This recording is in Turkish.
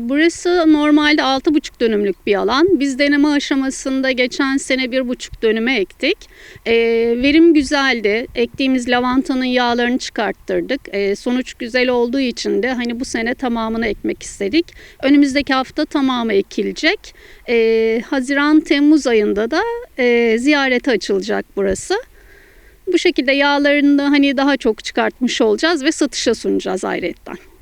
Burası normalde 6,5 dönümlük bir alan. Biz deneme aşamasında geçen sene 1,5 dönüme ektik. Ee, verim güzeldi. Ektiğimiz lavantanın yağlarını çıkarttırdık. Ee, sonuç güzel olduğu için de hani bu sene tamamını ekmek istedik. Önümüzdeki hafta tamamı ekilecek. Ee, Haziran-Temmuz ayında da e, ziyarete açılacak burası. Bu şekilde yağlarını da hani daha çok çıkartmış olacağız ve satışa sunacağız ayrıca.